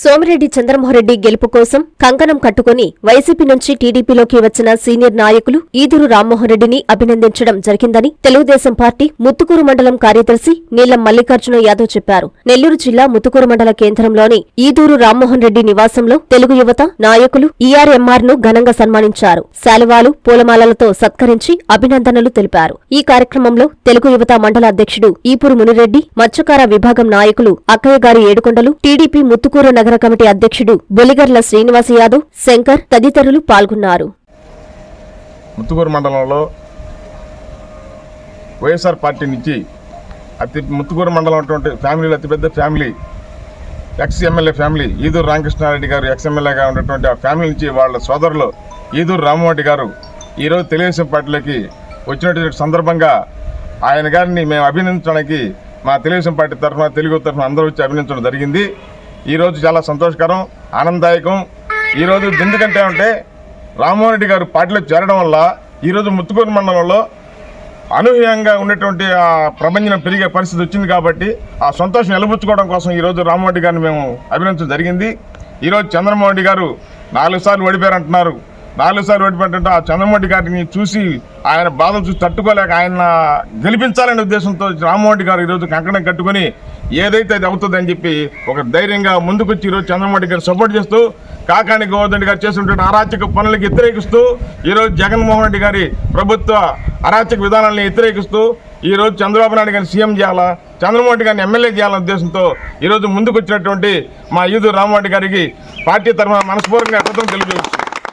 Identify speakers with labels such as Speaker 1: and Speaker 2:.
Speaker 1: సోమిరెడ్డి చంద్రమోహన్రెడ్డి గెలుపు కోసం కంకణం కట్టుకుని వైసీపీ నుంచి టీడీపీలోకి వచ్చిన సీనియర్ నాయకులు ఈదూరు రామ్మోహన్ రెడ్డిని అభినందించడం జరిగిందని తెలుగుదేశం పార్టీ ముత్తుకూరు మండలం కార్యదర్శి నీలం మల్లికార్జున యాదవ్ చెప్పారు. నెల్లూరు జిల్లా ముత్తుకూరు మండల కేంద్రంలోని ఈదూరు రామ్మోహన్ రెడ్డి నివాసంలో తెలుగు యువత నాయకులు ఈఆర్ఎంఆర్ను ఘనంగా సన్మానించారు. శాలువాలు పూలమాలలతో సత్కరించి అభినందనలు తెలిపారు. ఈ కార్యక్రమంలో తెలుగు యువత మండల అధ్యక్షుడు ఈపూరు మునిరెడ్డి మత్స్యకార విభాగం నాయకులు అక్కయ్య గారి ఏడుకొండలు టీడీపీ ముత్తుకూరు నగర కమిటీ అధ్యక్షుడు బొలిగర్ల శ్రీనివాస యాదవ్ శంకర్ తదితరులు పాల్గొన్నారు.
Speaker 2: ముత్తుకూరు మండలంలో వైఎస్ఆర్ పార్టీ నుంచి అతి ముత్తుగూరు మండలం అటువంటి ఫ్యామిలీలో అతిపెద్ద family ex MLA family Eduru Ramakrishnareddy గారు ఎక్స్ ఎమ్మెల్యేగా ఉన్నటువంటి ఆ ఫ్యామిలీ నుంచి వాళ్ళ సోదరులు ఈదూరు రామమోహన్ గారు ఈరోజు తెలుగుదేశం పార్టీలోకి వచ్చినటువంటి సందర్భంగా ఆయన గారిని మేము అభినందించడానికి మా తెలుగుదేశం పార్టీ తరఫున తెలుగు తరఫున అందరూ వచ్చి అభినందించడం జరిగింది. ఈరోజు చాలా సంతోషకరం ఆనందదాయకం. ఈరోజు ఎందుకంటే అంటే రామ్మోహన్ రెడ్డి గారు పార్టీలో చేరడం వల్ల ఈరోజు ముత్తుకూరు మండలంలో అనూహ్యంగా ఉన్నటువంటి ఆ ప్రపంచం పెరిగే పరిస్థితి వచ్చింది కాబట్టి ఆ సంతోషం నిలబుచ్చుకోవడం కోసం ఈరోజు రామ్మోహన్ రెడ్డి గారిని మేము అభినందించడం జరిగింది. ఈరోజు చంద్రమోహన్ రెడ్డి గారు నాలుగు సార్లు ఓడిపోయారంటున్నారు. నాలుగు సార్లు ఓడిపోయారంటే ఆ చంద్రమౌళి గారిని చూసి ఆయన బాధలు చూసి తట్టుకోలేక ఆయన గెలిపించాలనే ఉద్దేశంతో రామ్మోహన్ గారు ఈరోజు కంకణం కట్టుకొని ఏదైతే అది అవుతుందని చెప్పి ఒక ధైర్యంగా ముందుకొచ్చి ఈరోజు చంద్రమౌళి గారు సపోర్ట్ చేస్తూ కాకాని గోవర్ధన్ గారు చేసినటువంటి అరాచక పనులకు వ్యతిరేకిస్తూ ఈరోజు జగన్మోహన్ రెడ్డి గారి ప్రభుత్వ అరాచక విధానాలను వ్యతిరేకిస్తూ ఈరోజు చంద్రబాబు నాయుడు గారిని సీఎం చేయాలా చంద్రమోహన్ గారిని ఎమ్మెల్యే చేయాలనే ఉద్దేశంతో ఈరోజు ముందుకు వచ్చినటువంటి మా ఈదు రామ్మోహన్ గారికి పార్టీ తరఫున మనస్ఫూర్తిగా కృతజ్ఞతలు తెలియజేస్తుంది